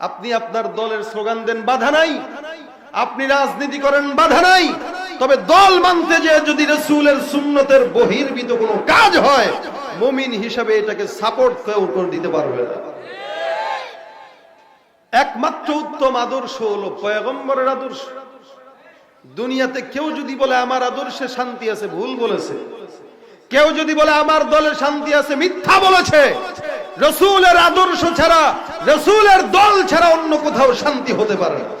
আপনি আপনার দলের স্লোগান দেন, বাধা নাই। আপনি রাজনীতি করেন, বাধা নাই। তবে দল মানতে যে যদি রসুলের সুন্নতের বহির্ভূত কোনো কাজ হয়, মুমিন হিসাবে এটাকে সাপোর্ট কেউ করে দিতে পারবে না। একমাত্র উত্তম আদর্শ হলো পয়গম্বরের আদর্শ। দুনিয়াতে কেউ যদি বলে, আমার আদর্শে শান্তি আছে, ভুল বলেছে। কেউ যদি বলে, আমার দলে শান্তি আছে, মিথ্যা বলেছে। রসুলের আদর্শ ছাড়া, রসুলের দল ছাড়া অন্য কোথাও শান্তি হতে পারে না।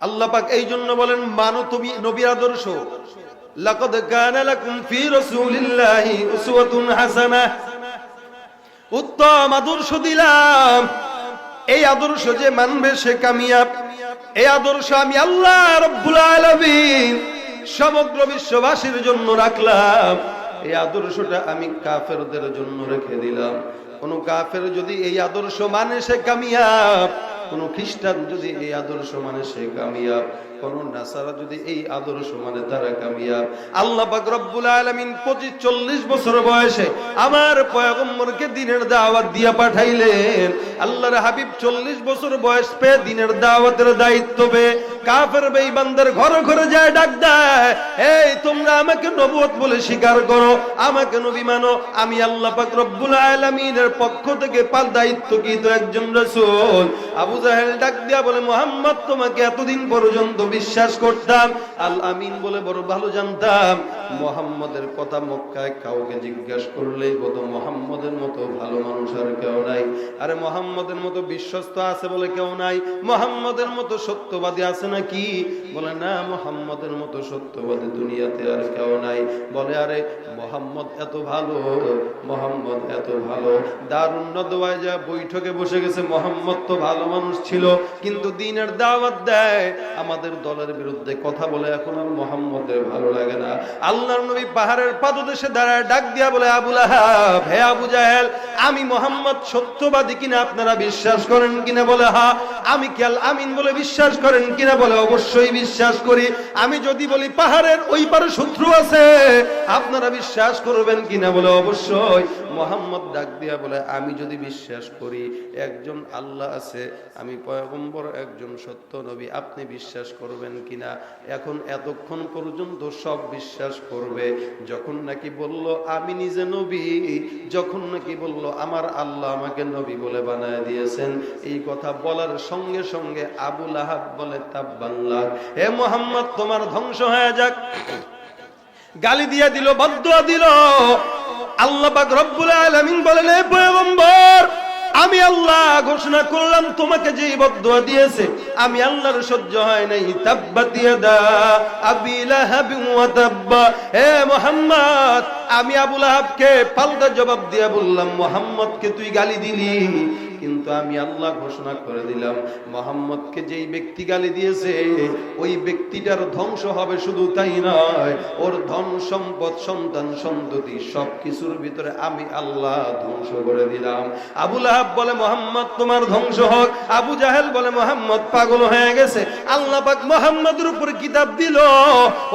আল্লাহ পাক এই জন্য বলেন, মানো তুমি নবীর আদর্শ। লাকাদ কানা লাকুম ফি রাসূলিল্লাহি উসওয়াতুন উত্তম আদর্শ দিলাম। এই আদর্শ যে মানবে সে কামিয়াব। এই আদর্শ আমি আল্লাহ রব্বুল আলামিন সমগ্র বিশ্ববাসীর জন্য রাখলাম। এই আদর্শটা আমি কাফেরদের জন্য রেখে দিলাম। কোন কাফের যদি এই আদর্শ মানে সে কামিয়াব, কোন খ্রিস্টান যদি এই আদর্শ মানে সে কামিয়াব কোন নাসারা যদি এই আদর্শ মানে তারা আল্লাহ পাক রব্বুল আলামিন 25 40 বছর বয়সে আমার পয়গম্বরকে দিনের দাওয়াত দিয়া পাঠাইলেন। আল্লাহর হাবিব 40 বছর বয়স পেয়ে দিনের দাওয়াতের দায়িত্ব কাফের ঘরে ঘরে যায় ডাক দেয়, এই, তোমরা আমাকে নবুয়ত বলে স্বীকার করো, আমাকে নবী মানো, আমি আল্লাহ পাক রব্বুল আলামিনের পক্ষ থেকে পাল দায়িত্ব কি তো একজন রাসূল। আবু জাহেল ডাক দিয়া বলে, মোহাম্মদ, তোমাকে এতদিন পর্যন্ত বিশ্বাস করতাম, আল আমিন বলে বড় ভালো জানতাম। মোহাম্মদের কথা মক্কায় কাউকে জিজ্ঞাসা করলেই বলতো, মোহাম্মদের মতো ভালো মানুষ আর কেউ নাই। আরে, মোহাম্মদের মতো বিশ্বস্ত আছে বলে কেউ নাই। মোহাম্মদের মতো সত্যবাদী আছে নাকি? বলে, না, মোহাম্মদের মতো সত্যবাদী দুনিয়াতে আর কেউ নাই। বলে, আরে, মোহাম্মদ এত ভালো, মোহাম্মদ এত ভালো। দারুণ নদওয়ায় যা বৈঠকে বসে গেছে, মোহাম্মদ তো ভালো মানুষ ছিল, কিন্তু দিনের দাওয়াত দেয় আমাদের দলের বিরুদ্ধে কথা বলে, এখন আর মোহাম্মদের ভালো লাগে না। আল্লাহর নবী পাহাড়ের পাদদেশে দাঁড়ায় ডাক দিয়া বলে, আবুল আহাব, হে আবু জাহেল, আমি মোহাম্মদ সত্যবাদী কিনা আপনারা বিশ্বাস করেন কিনা? বলে, হা, আমি কেল আমিন বলে বিশ্বাস করেন কিনা? বলে, অবশ্যই বিশ্বাস করি। আমি যদি বলি পাহাড়ের ওই পারে শত্রু আছে, আপনারা বিশ্বাস করবেন কিনা? বলে, অবশ্যই। মোহাম্মদ ডাক দিয়া বলে, আমি যদি বিশ্বাস করি, একজন আল্লাহ আছে, আমি পয়গম্বর, একজন সত্য নবী, আপনি বিশ্বাস করবেন কিনা? এখন এতক্ষণ পর্যন্ত সব বিশ্বাস করবে। যখন নাকি বলল, আমি নিজে নবী। যখন নাকি বলল, আমার আল্লাহ আমাকে নবী বলে বানায় দিয়েছেন। এই কথা বলার সঙ্গে সঙ্গে আবুল আহাব বলে তাব্বাল্লাহ হে মোহাম্মদ, তোমার ধ্বংস হয়ে যাক। গালি দিয়া দিল বদুয়া দিল। আল্লাহ পাক রব্বুল আলামিন বলেন হে পয়গম্বর আমি আল্লাহ ঘোষণা করলাম, তোমাকে যে বদুয়া দিয়েছে, আমি আল্লাহর সহ্য হয় নাই। হে মুহাম্মদ, আমি আবুল লাহাবকে পাল্টা জবাব দিয়ে বললাম, মোহাম্মদকে তুই গালি দিলি। কিন্তু আমি আল্লাহ ঘোষণা করে দিলাম, মোহাম্মদকে যেই ব্যক্তি গালি দিয়েছে, ওই ব্যক্তিটার ধ্বংস হবে শুধু তাই নয়, ওর ধন সম্পদ, সন্তান, সন্ততি সব কিছুর ভিতরে আমি আল্লাহ ধ্বংস করে দিলাম। আবুল আহাব বলে, মোহাম্মদ, তোমার ধ্বংস হোক। আবু জাহেল বলে, মোহাম্মদ, পাগল হয়ে গেছে। আল্লাহ পাক মোহাম্মদের উপর কিতাব দিল।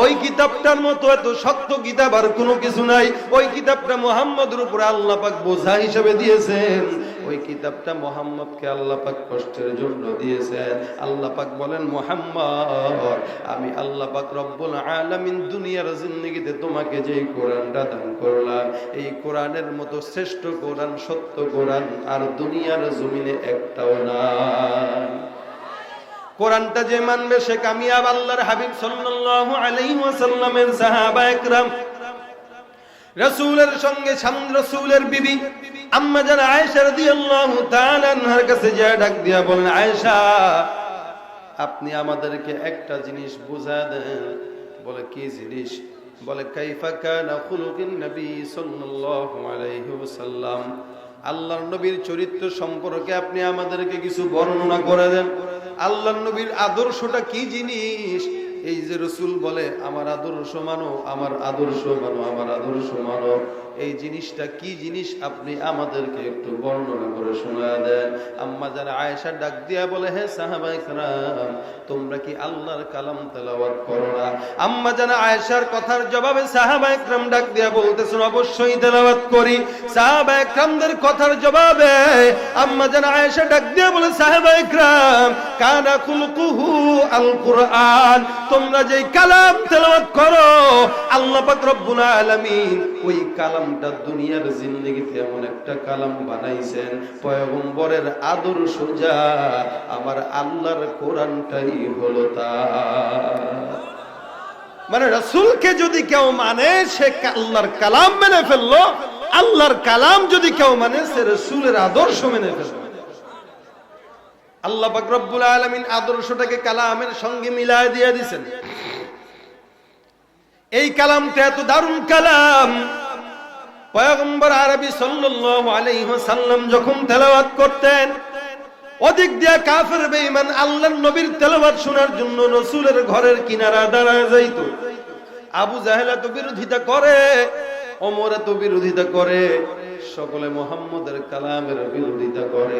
ওই কিতাবটার মতো এত শক্ত কিতাব আর কোনো কিছু নাই। ওই কিতাবটা মোহাম্মদের উপর আল্লাহ পাক বোঝা হিসেবে দিয়েছেন। ওই কিতাবটা মোহাম্মদকে আল্লাহ পাক কষ্টের জন্য দিয়েছেন। আল্লাহ পাক বলেন, মোহাম্মদ, আমি আল্লাহ পাক রব্বুল আলামিন দুনিয়ার জিন্দগিতে তোমাকে যে কোরআনটা দান করলাম, এই কোরআনের মতো শ্রেষ্ঠ কোরআন, সত্য কোরআন আর দুনিয়ার জমিনে একটাও নাই। কোরআনটা যে মানবে সে কামিয়াব আল্লাহর হাবিব সাল্লাল্লাহু আলাইহি ওয়াসাল্লামের সাহাবা একরাম রাসূলের সঙ্গে সাম রাসূলের বিবি। আম্মা জান আয়েশা রাদিয়াল্লাহু তাআলা আনহার কাছে যায়, ডাক দিয়া বলেন, আয়েশা, আপনি আমাদেরকে একটা জিনিস বুঝা দেন। বলে, কি জিনিস? বলে, কাইফা কানা খুলুকিন নবী সাল্লাল্লাহু আলাইহি ওয়াসাল্লাম। আল্লাহর নবীর চরিত্র সম্পর্কে আপনি আমাদেরকে কিছু বর্ণনা করে দেন। আল্লাহর নবীর আদর্শটা কি জিনিস? এই যে রসুল বলে, আমার আদর্শ মানো, আমার আদর্শ মানো, আমার আদর্শ মানো। এই জিনিসটা কি জিনিস? আপনি আমাদেরকে একটু বর্ণনা করে শোনা দেন। আম্মা যারা আয়েশা ডাক দিয়া বলে হে সাহাবাই কালাম তোমরা কি আল্লাহর কালাম তেলাওয়াত করো না? আম্মা জানা আয়েশার কথার জবাবে সাহাবা একরাম ডাক দিয়া বলতেছেন, অবশ্যই তেলাওয়াত করি। সাহাবা একরামদের কথার জবাবে আম্মা জানা আয়েশা ডাক দিয়া বলে, সাহাবা একরাম, কানা খুলকুহু আল কুরআন তোমরা যেই কালাম তেলাওয়াত করো, আল্লাহ পাক রব্বুল আলামিন ওই কালামটা দুনিয়ার জিন্দেগিতে এমন একটা কালাম বানাইছেন, পয়গম্বরের আদর্শ যা আমার আল্লাহর কোরআনটাই হলো তা। মানে রসুলকে যদি কেউ মানে সে আল্লাহর কালাম মেনে ফেলল, আল্লাহর কালাম যদি কেউ মানে সে রসুলের আদর্শ মেনে ফেলল। আল্লাহ পাক রব্বুল আলামিন আদর্শটাকে কালামের সঙ্গে মিলায় দিয়ে দিছেন। এই কালামটা এত দারুণ কালাম। পয়গম্বর আরবি সাল্লাল্লাহু আলাইহি ওয়াসাল্লাম যখন তেলাওয়াত করতেন ওদিক দিয়ে কাফের বেঈমান আল্লাহর নবীর তেলাওয়াত শোনার জন্য রাসূলের ঘরের কিনারা দাঁড়ায় আবু জাহেল তো বিরোধিতা করে, ওমর তো বিরোধিতা করে, সকলে মোহাম্মদের কালামের বিরোধিতা করে।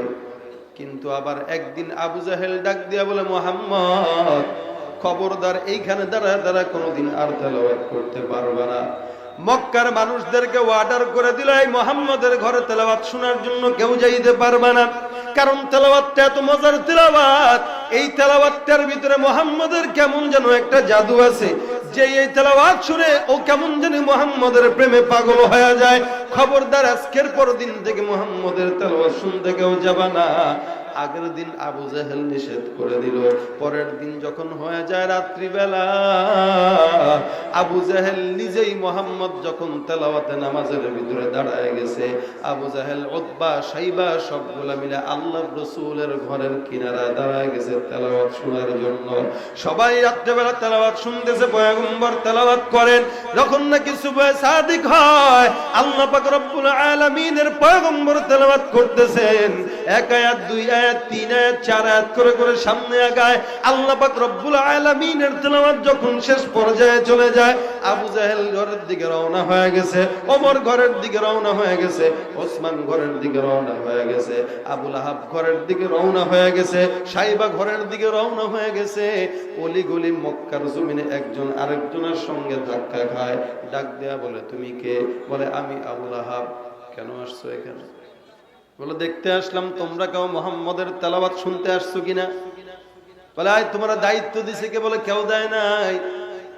কিন্তু আবার একদিন আবু জাহেল ডাক দিয়া বলে, মোহাম্মদ, খবরদার এইখানে দাঁড়া দাঁড়া কোনোদিন আর তেলাওয়াত করতে পারবে না। মক্কার মানুষদেরকে অর্ডার করে দিল এই মোহাম্মদের ঘরে তেলাওয়াত শোনার জন্য কেউ যাইতে পারবে না। কারণ তেলাওয়াতটা এত মজার তেলাওয়াত, এই তেলাওয়াতটার ভিতরে মোহাম্মদের কেমন যেন একটা জাদু আছে। যে এই তেলাওয়াত শুনে ও কেমন জানি মোহাম্মদের প্রেমে পাগল হয়ে যায়। খবরদার আজকের পর দিন থেকে মোহাম্মদের তেলাওয়াত শুনতে কেউ যাবে না। আগের দিন আবু জাহেল নিষেধ করে দিল। পরের দিন যখন হয়ে যায় রাত্রিবেলা, আবু জাহেল নিজেই মোহাম্মদ যখন তেলাওয়াতে নামাজের ভিতরে দাঁড়ায় গেছে, আবু জাহেল ওদ্বা সাইবা সবগুলা মিলে আল্লাহ রসুলের ঘরের কিনারায় দাঁড়ায় গেছে তেলাওয়াত শোনার জন্য। সবাই রাত্রেবেলা তেলাওয়াত শুনতেছে, পয়গম্বর তেলাওয়াত করেন। যখন নাকি সুবহ সাদিক হয়, আল্লাহ পাক রব্বুল আলামিনের পয়গম্বর তেলাওয়াত করতেছেন। এক আয়াত, দুই আয়াত তিন আয়াত চার আয়াত করে করে সামনে আগায়, আল্লাহ পাক রব্বুল যখন শেষ পর্যায়ে চলে যায়, আবু জাহেল ঘরের দিকে রওনা হয়ে গেছে, ওমর ঘরের দিকে রওনা হয়ে গেছে, ওসমান ঘরের দিকে রওনা হয়ে গেছে আবুল আহাব ঘরের দিকে রওনা হয়ে গেছে, সাইবা ঘরের দিকে রওনা হয়ে গেছে মক্কার জমিনে একজন আরেকজনের সঙ্গে ধাক্কা খায়, ডাক দেয়া বলে, তুমি কে? বলে, আমি আবুল আহাব কেন আসছো এখানে? বলে, দেখতে আসলাম, তোমরা কেউ মোহাম্মদের তেলাবাত শুনতে আসছো কিনা? বলে, আয়, তোমরা দায়িত্ব দিছে কে? বলে, কেউ দেয় নাই।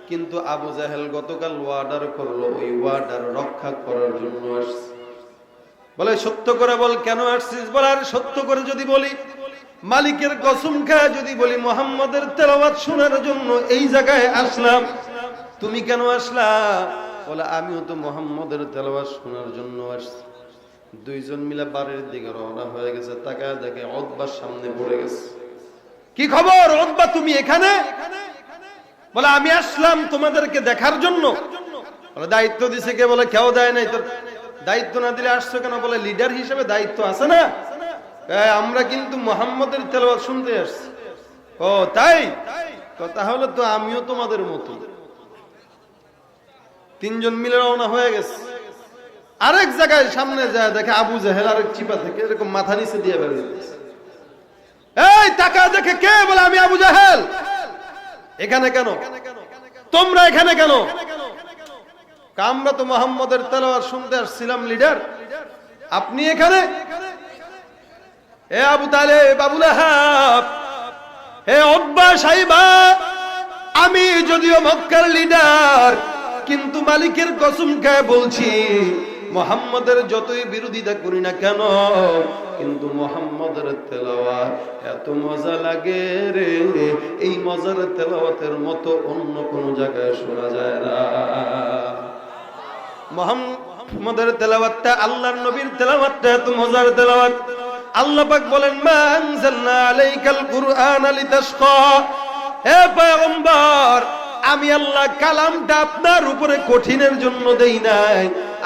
কিন্তু আবু জাহেল গতকাল ওয়ার্ডার করল, ওই ওয়ার্ডার রক্ষা করার জন্য আসছে। বলে, সত্য করে বল, কেন আসছিস? বলে, আর, সত্য করে যদি বলি, মালিকের কসম খায় যদি বলি, মোহাম্মদের তেলাওয়াত শোনার জন্য এই জায়গায় আসলাম। তুমি কেন আসলা? বলে, আমিও তো মোহাম্মদের তেলাওয়াত শোনার জন্য আসছি। দুইজন মিলে বাড়ির দিকে রওনা হয়ে গেছে, তাকায় দেখে অদবার সামনে পড়ে গেছে। কি খবর? অদবা তুমি এখানে? বলে, আমি আসলাম তোমাদেরকে দেখার জন্য। বলে, দায়িত্ব দিছে কে? বলে, কেউ দেয় নাই তোর। দায়িত্ব না দিলে আসছো কেন? বলে লিডার হিসেবে দায়িত্ব আছে না? আমরা কিন্তু মোহাম্মদের তেলাওয়াত শুনতে আসছি। ও, তাই? তাহলে তো আমিও তোমাদের মতো। তিনজন মিলে রওনা হয়ে গেছে। আরেক জায়গায় সামনে যায়, দেখে আবু জাহেল আরেক চিপা থেকে এরকম মাথা নিচে দিয়ে বের হইতেছে। এই টাকা দেখে কে বলে, আমি আবু জাহেল এখানে কেন? তোমরা এখানে কেন? আমরা তো মোহাম্মদের তেলাওয়াত শুনতে আসছিলাম, লিডার। আপনি এখানে? এ আবু তালে বাবুল হে অব্বা সাইবা, আমি যদিও মক্কার লিডার, কিন্তু মালিকের কসম খায় বলছি মোহাম্মদের যতই বিরোধিতা করি না কেন, কিন্তু মোহাম্মদের তেলাওয়াত এত মজা লাগে রে। এই মজার তেলাওয়াতের মতো অন্য কোনো জায়গায় শোনা যায় না। মোহাম্মদের তেলাওয়াতটা আল্লাহর নবীর তেলাওয়াতটা এত মজার তেলাওয়াত। আল্লাহ পাক বলেন, মা আনজালনা আলাইকাল কুরআনা লিতাশকা। হে পয়গম্বর, আমি আল্লাহ কালামটা আপনার উপরে কঠিনের জন্য দেই নাই।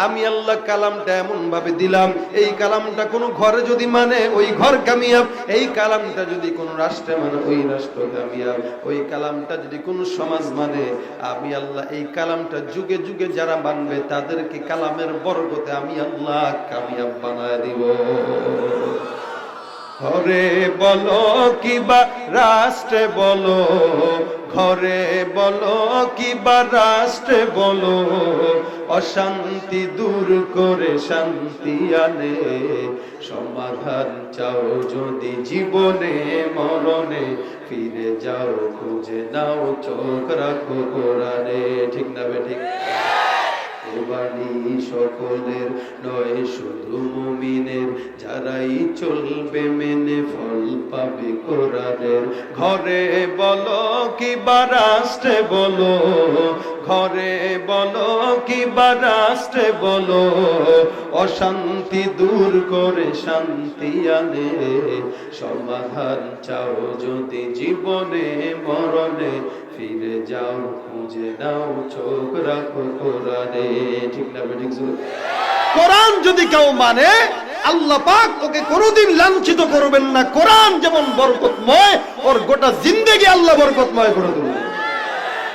আমি আল্লাহ কালামটা এমন ভাবে দিলাম, এই কালামটা কোনো ঘরে যদি মানে ওই ঘর কামিয়াব, এই কালামটা যদি কোনো রাষ্ট্রে মানে ওই রাষ্ট্র কামিয়াব, ওই কালামটা যদি কোনো সমাজ মানে আমি আল্লাহ এই কালামটা যুগে যুগে যারা মানবে, তাদেরকে কালামের বরকতে আমি আল্লাহ কামিয়াব বানায় দিব। ঘরে বলো কিবা রাষ্ট্রে বলো, ঘরে বলো কিবা রাষ্ট্রে বলো, অশান্তি দূর করে শান্তি আনে, সমাধান চাও যদি জীবনে, মরণে, ফিরে যাও, খুঁজে নাও, চোখ রাখো ঠিক না বে ঠিক? বাণী সকলের নয়, শুধু মুমিনের যারাই চলবে মেনে ফল পাবে কোরআনের। ঘরে বলো কি বা রাষ্ট্রে বলো, ঘরে বলো কি বলো, অশান্তি দূর করে শান্তি আনে। সমাধান চাও যদি জীবনে, মরণে ফিরে যাও, খুঁজে নাও চোখ রাখো কোরআনে। ঠিক না ঠিক? কোরআন যদি কেউ মানে আল্লাহ পাক ওকে কোনোদিন লাঞ্ছিত করবেন না। কোরআন যেমন বরকতময়, ওর গোটা জিন্দেগি আল্লাহ বরকতময় করে দেবেন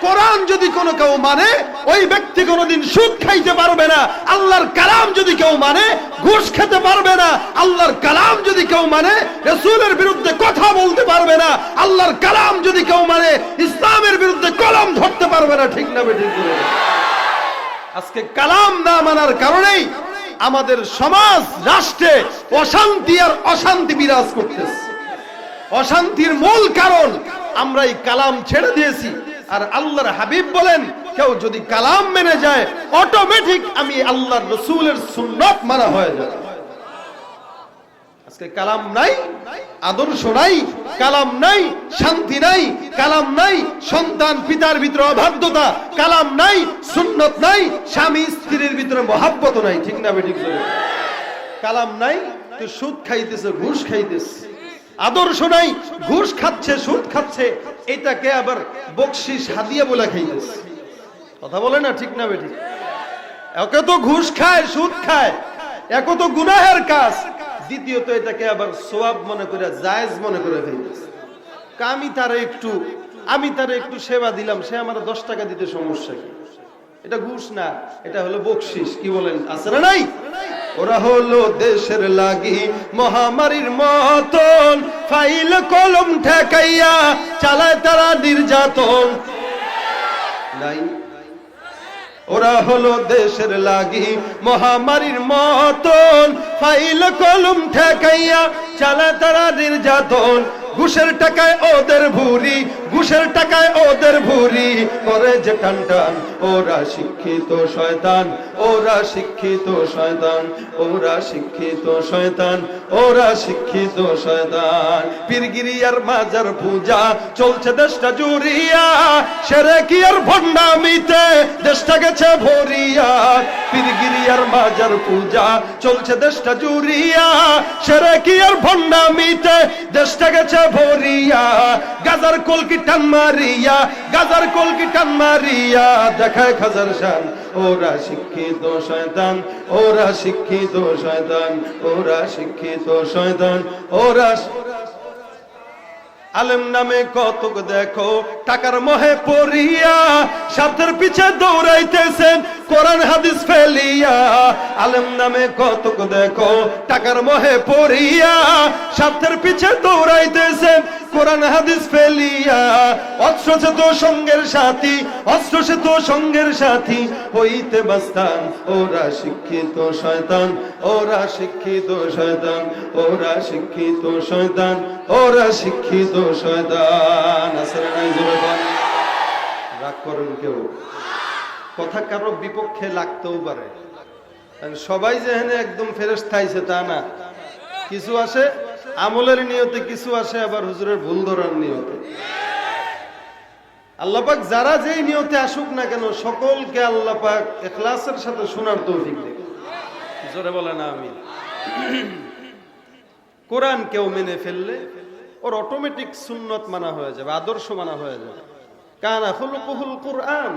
কোরআন যদি কোনো কেউ মানে ওই ব্যক্তি কোনোদিন সুদ খাইতে পারবে না। আল্লাহর কালাম যদি কেউ মানে ঘুষ খেতে পারবে না। আল্লাহর কালাম যদি কেউ মানে রসুলের বিরুদ্ধে কথা বলতে পারবে না। আল্লাহর কালাম যদি কেউ মানে ইসলামের বিরুদ্ধে কলম ধরতে পারবে না। ঠিক না বেঠিক আজকে কালাম না মানার কারণেই আমাদের সমাজ, রাষ্ট্রে অশান্তি আর অশান্তি বিরাজ করতেছে। অশান্তির মূল কারণ আমরা এই কালাম ছেড়ে দিয়েছি। আর আল্লাহর হাবিব বলেন, কেউ যদি কালাম মেনে যায় অটোমেটিক আমি আল্লাহর রসুলের সুন্নত মানা হয়ে যায় কালাম নাই, আদর্শ নাই, কালাম নাই, শান্তি নাই, কালাম নাই, সন্তান পিতার ভিতরে অবাধ্যতা, কালাম নাই, সুন্নত নাই, স্বামী স্ত্রীর ভিতরে মহাব্বত নাই, ঠিক না বেঠিক কালাম নাই, তো সুদ খাইতেছে, ঘুষ খাইতেছে। আদর্শ নাই, ঘুষ খাচ্ছে, সুদ খাচ্ছে, এটাকে আবার বকশিস হাদিয়া বলে খাইতেছে কথা বলে না ঠিক না বেটি? একে তো ঘুষ খায়, সুদ খায়, একে তো গুনাহের কাজ, দ্বিতীয়ত এটাকে আবার সোয়াব মনে করে, জায়েজ মনে করে ফেলতেছে আমি তারা একটু, আমি তারা একটু সেবা দিলাম, সে আমার দশ টাকা দিতে সমস্যা কি? এটা ঘুষ না, এটা হলো বকশিস কি বলেন, আছে না নাই? ওরা হলো দেশের লাগি মহামারীর মতন ফাইল কলম ঠেকাইয়া চালায় তারা নির্যাতন। নাই। ওরা হলো দেশের লাগি মহামারীর মতন ফাইল কলম ঠেকাইয়া চালা তারা নির্যাতন। ঘুষের টাকায় ওদের ভুরি ঘুষের টাকায় ওদের ভুরি করে যে টান টান। ওরা শিক্ষিত শয়তান, ওরা শিক্ষিত শয়তান, ওরা শিক্ষিত শয়তান, ওরা শিক্ষিত শয়তান। পীরগিরি আর মাজার পূজা চলছে দেশটা জুড়িয়া, সেরে কি আর ভণ্ডামিতে দেশটা গেছে ভরিয়া। পীরগিরি আর মাজার পূজা চলছে দেশটা জুড়িয়া, সেরে কি আর ভণ্ডামিতে দেশটা গেছে ভরিয়া। গাজার কলকি টান মারিয়া, গাজার কলকি টান মারিয়া, দেখায় খাজার শান। ওরা শিক্ষিত শয়তান, ওরা শিক্ষিত শয়তান, ওরা শিক্ষিত শয়তান, ওরা আলেম নামে কতক দেখো, টাকার মহে পড়িয়া স্বার্থের পিছে দৌড়াইতেছেন, কোরআন হাদিস ফেলিয়া। আলেম নামে কতক দেখো, টাকার মহে পড়িয়া স্বার্থের পিছে দৌড়াইতেছেন, কোরআন হাদিস ফেলিয়া। অস্ত্র সে তো সঙ্গের সাথী, অস্ত্র সে তো সঙ্গের সাথী, হইতে বাস্তান, ওরা শিক্ষিত শয়তান, ওরা শিক্ষিত শয়তান, ওরা শিক্ষিত শয়তান, ওরা শিক্ষিত রাগ করেন কেউ। কথা কারও বিপক্ষে লাগতেও পারে। সবাই একদম তা না। কিছু আসে, আমলের নিয়তে কিছু আসে, আবার হুজুরের ভুল ধরার নিয়তে। আল্লাপাক যারা যেই নিয়তে আসুক না কেন, সকলকে আল্লাপাক এখলাসের সাথে শোনার তৌফিক দেবে জোরে বলে না আমি কোরআন কেউ মেনে ফেললে ওর অটোমেটিক সুন্নত মানা হয়ে যাবে, আদর্শ মানা হয়ে যাবে। কানা খুলকুহুল কোরআন।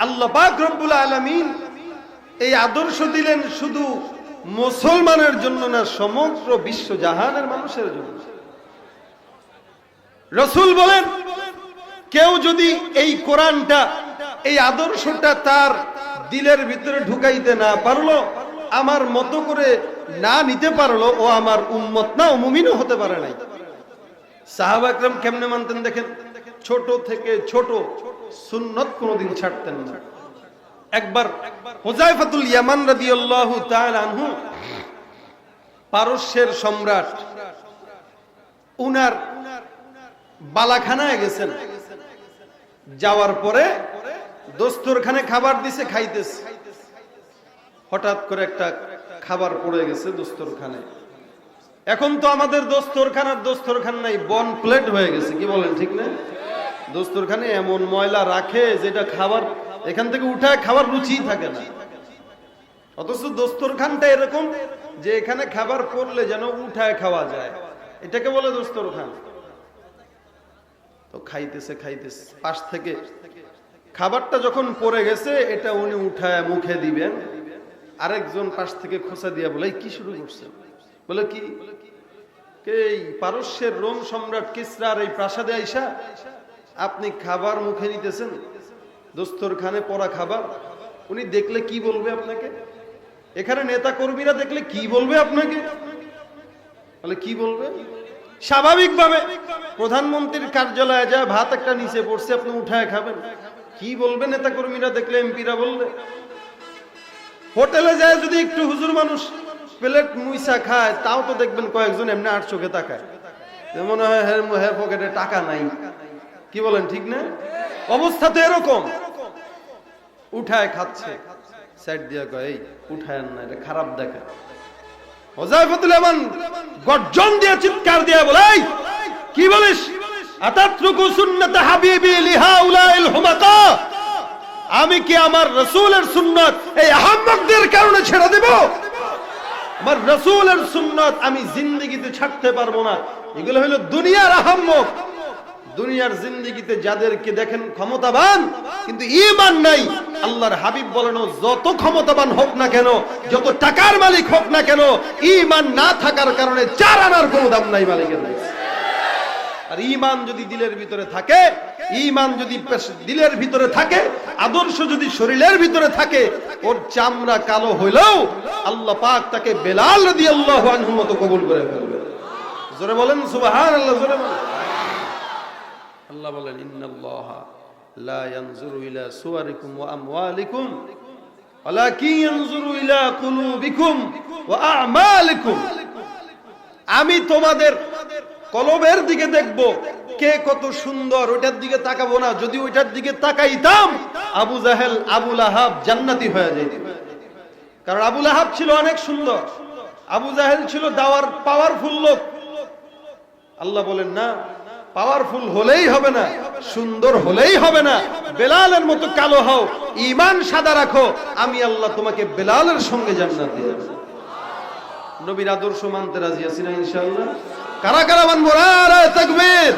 আল্লাহ রব্বুল আলামিন এই আদর্শ দিলেন শুধু মুসলমানের জন্য না, সমগ্র বিশ্ব জাহানের মানুষের জন্য। রসুল বলেন, কেউ যদি এই কোরআনটা, এই আদর্শটা তার দিলের ভিতরে ঢুকাইতে না পারল, আমার মতো করে না নিতে পারল, ও আমার উম্মত না, ও হতে পারে নাই। সাহাবা একরম কেমনে মানতেন দেখেন? ছোট থেকে ছোট সুন্নত কোনোদিন ছাড়তেন না। একবার ইয়ামান রাদিয়াল্লাহু তাআলা আনহু, পারস্যের সম্রাট, উনার বালাখানায় গেছেন। যাওয়ার পরে দোস্তরখানে খাবার দিছে, খাইতেছে। হঠাৎ করে একটা খাবার পড়ে গেছে দোস্তরখানে এখন তো আমাদের দোস্তরখানার দোস্তরখান নাই, বন প্লেট হয়ে গেছে, কি বলেন, ঠিক না? দোস্তরখানে এমন ময়লা রাখে যেটা খাবার, এখান থেকে উঠায় খাবার রুচিই থাকে না। অথচ দোস্তরখানটা এরকম যে এখানে খাবার পড়লে যেন উঠায় খাওয়া যায়। এটাকে বলে দোস্তরখান? তো খাইতেছে খাইতেছে, পাশ থেকে। খাবারটা যখন পড়ে গেছে, এটা উনি উঠায় মুখে দিবেন। আরেকজন পাশ থেকে খোসা দিয়া বলে কি শুরু করছেন বলে, কি? এই পারস্যের রোম সম্রাট কিসরার এই প্রাসাদে আইসা? আপনি খাবার মুখে নিতেছেন? দোস্তরখানে পড়া খাবার? উনি দেখলে কি বলবে আপনাকে? এখানে নেতা কর্মীরা দেখলে কি বলবে আপনাকে? বলে, কি বলবে? স্বাভাবিকভাবে প্রধানমন্ত্রীর কার্যালয়ে যায় ভাত একটা নিচে পড়ছে, আপনি উঠায় খাবেন। কি বলবে নেতা কর্মীরা দেখলে, এমপিরা বলবে হোটেলে যায় যদি একটু হুজুর মানুষ প্লেট মুইসা খায় তাও তো দেখবেন কয়েকজন এমনি আট চোখে তাকায়। মনে হয় হ্যাঁ পকেটে টাকা নাই। কি বলেন ঠিক না? অবস্থা তো এরকম। উঠায় খাচ্ছে। সাইড দিয়া কয় এই উঠায় না এটা খারাপ দেখা। হোজাইফাতুল আমান গর্জন দিয়ে চিৎকার দিয়ে বলে "এই, কি বলিস? আতাতরুকু সুন্নাত হাবিবি লিহাউলাইল হুমাকা? আমি কি আমার রসুলের সুন্নাত এই আহম্মকদের কারণে ছেড়ে দেব? আমার রসুলের সুন্নাত আমি জিন্দেগিতে ছাড়তে পারব না। এগুলো হলো দুনিয়ার আহম্মক। দুনিয়ার জিন্দিগিতে যাদেরকে দেখেন ক্ষমতাবান, কিন্তু ইমান নাই। আল্লাহর হাবিব বলেন যত ক্ষমতাবান হোক না কেন, যত টাকার মালিক হোক না কেন ইমান না থাকার কারণে চার আনার কোনো দাম নাই মালিকের নাই আর ইমান যদি দিলের ভিতরে থাকে ইমান যদি দিলের ভিতরে থাকে, আদর্শ যদি শরীরের ভিতরে থাকে, ওর চামড়া কালো হইলেও আল্লাহ পাক তাকে বেলাল রাদিয়াল্লাহু আল্লাহ মতো কবুল করে ফেলবে জোরে বলেন সুবাহান আল্লাহ জোরে বলেন। আল্লাহ বলেন, ইন্নাল্লাহ লা ইয়ানজুরু ইলা সুওয়ারিকুম ওয়া আমওয়ালিকুম, ওয়ালাকিন ইয়ানজুরু ইলা কুলুবিকুম ওয়া আ'মালিকুম। আমি তোমাদের কলবের দিকে দেখব কে কত সুন্দর, ওইটার দিকে তাকাবো না। যদি ওইটার দিকে তাকাইতাম, আবু জাহেল আবুল আহাব জান্নাতি হয়ে যেত। কারণ আবুল আহাব ছিল অনেক সুন্দর। আবু জাহেল ছিল দাওয়ার পাওয়ারফুল লোক। আল্লাহ বলেন, না পাওয়ারফুল হলেই হবে না, সুন্দর হলেই হবে না। বেলালের মতো কালো হও ইমান সাদা রাখো, আমি আল্লাহ তোমাকে বেলালের সঙ্গে জান্নাত দিয়ে। নবীর আদর্শ মানতে রাজি আছি না ইনশাআল্লাহ? কারা কারা তাকবীর।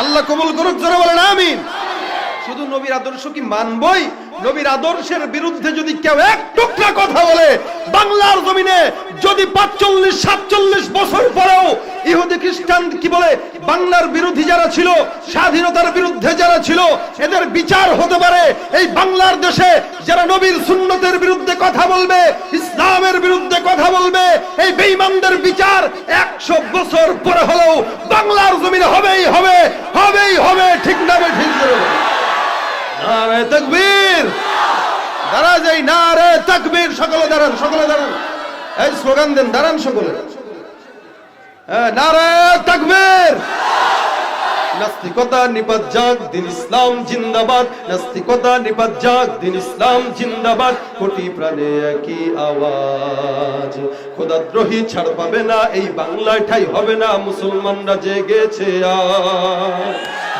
আল্লাহ কবুল করুক জোরে বলেন আমিন। শুধু নবীর আদর্শ কি মানবই? নবীর আদর্শের বিরুদ্ধে যদি কেউ এক টুকরা কথা বলে, বাংলার জমিনে যদি পাঁচচল্লিশ, সাতচল্লিশ বছর পরেও ইহুদি খ্রিস্টান কি বলে, বাংলার বিরোধী যারা ছিল, স্বাধীনতার বিরুদ্ধে যারা ছিল, এদের বিচার হতে পারে। এই বাংলার দেশে যারা নবীর সুন্নতের বিরুদ্ধে কথা বলবে, ইসলামের বিরুদ্ধে কথা বলবে, এই বেঈমানদের বিচার একশো বছর পরে হলেও বাংলার জমিনে হবেই হবে হবেই হবে। ঠিক না বে ঠিক। নারে তকবীর। দাঁড়া যাই নারে তকবীর, সকলে দাঁড়ান সকলে দাঁড়ান। এই স্লোগান দেন, দাঁড়ান সকলে। নারে তকবীর। নাস্তিকতা নিপাত যাক দিন ইসলাম জিন্দাবাদ। নাস্তিকতা নিপাত যাক দিন ইসলাম জিন্দাবাদ। কোটি প্রাণে একই আওয়াজ। খোদাদ্রোহী ছাড় পাবে না, এই বাংলায় ঠাই হবে না, মুসলমানরা জেগেছে আজ।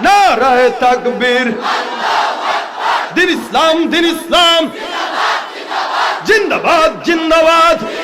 নারায় তাকবীর। দিন ইসলাম দিন ইসলাম। জিন্দাবাদ জিন্দাবাদ।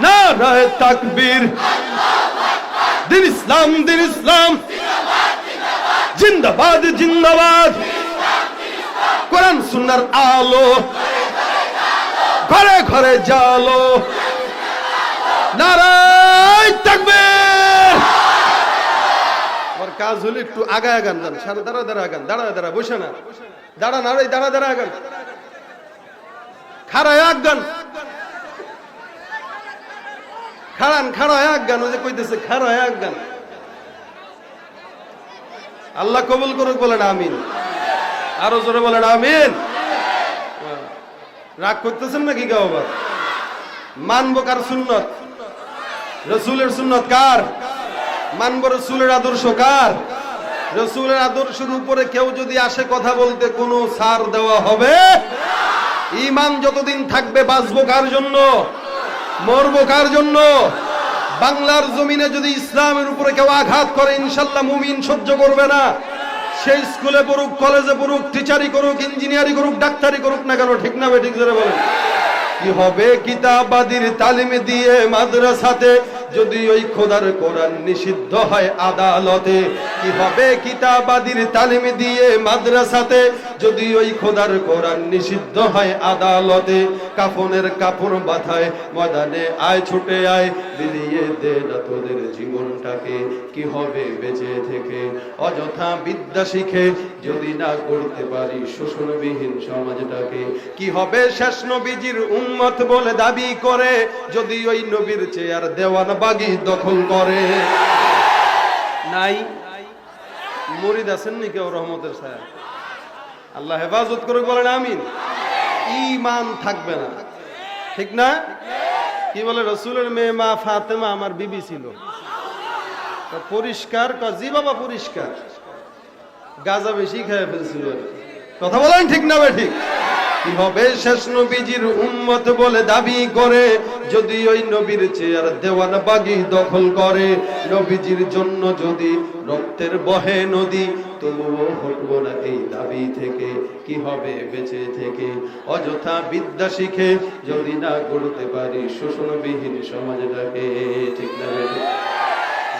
নারায় তাকবীর। দিন ইসলাম দিন ইসলাম। ঘরে ঘরে জালো। নারায় আমার কাজ হলো একটু আগায় আগান যান সারা দাঁড়া দাঁড়া আগান দাঁড়া দাঁড়া, বসে না। দাঁড়া না রে দাঁড়া দাঁড়া আগান খাড়ায় আগান খাড়ান খাড়ায় আগান ওই যে কইতেছে খাড়ায় আগান আল্লাহ কবুল করুক, বলেন আমিন। আরও জোরে বলেন আমিন। রাগ করতেছেন নাকি গাও আবার? মানবো কার সুন্নত? রসুলের সুন্নত কার? মানবো রসুলের আদর্শ কার? রসুলের আদর্শের উপরে কেউ যদি আসে কথা বলতে, কোনো সার দেওয়া হবে? ইমান যতদিন থাকবে বাঁচবো কার জন্য? মরবো কার জন্য? বাংলার জমিনে যদি ইসলামের উপরে কেউ আঘাত করে ইনশাল্লাহ মুমিন সহ্য করবে না। সেই স্কুলে পড়ুক, কলেজে পড়ুক, টিচারি করুক, ইঞ্জিনিয়ারিং করুক, ডাক্তারি করুক না কেন, ঠিক না ঠিক ধরে বলেন। কি হবে কিতাবাদির তালিম দিয়ে মাদ্রাসাতে? যদি ওই খোদার কোরআন নিষিদ্ধ হয় আদালতে কি হবে কিতাবাদির তালিম দিয়ে মাদ্রাসাতে যদি ওই খোদার কোরআন নিষিদ্ধ হয় আদালতে, কাফনের কাপড় বাঁধায়, ময়দানে আয়, ছুটে আয়, বিলিয়ে দে না তোদের জীবনটাকে, কি হবে বেঁচে থেকে? অযথা বিদ্যা শিখে যদি না করতে পারি শোষণবিহীন সমাজটাকে, কি হবে শেষ নবীজির উম্মত বলে দাবি করে যদি ওই নবীর চেয়ার দেওয়ান বাগি দখল করে? নাই। মরিদ আছেন নি কেউ রহমতের ছায়া? আল্লাহ হেফাজত করে বলেন আমিন। ইমান থাকবে না। ঠিক না? কি বলে, রসুলের মেয়ে মা ফাতেমা আমার বিবি ছিল। পরিষ্কার জি বাবা পরিষ্কার। গাজা বেশি খেয়ে ফেলছিল। কথা বলেন ঠিক না ভাই ঠিক? হবে? শেষ নবীজির উম্মত বলে দাবি করে, যদি ওই নবীর চেয়ার দেওয়ান বাগি দখল করে, নবীজির জন্য যদি রক্তের বহে নদী, তবুও হটবো না এই দাবি থেকে। কি হবে বেঁচে থেকে? অযথা বিদ্যা শিখে যদি না গড়তে পারি, শোষণবিহীন সমাজটাকে। ঠিক না?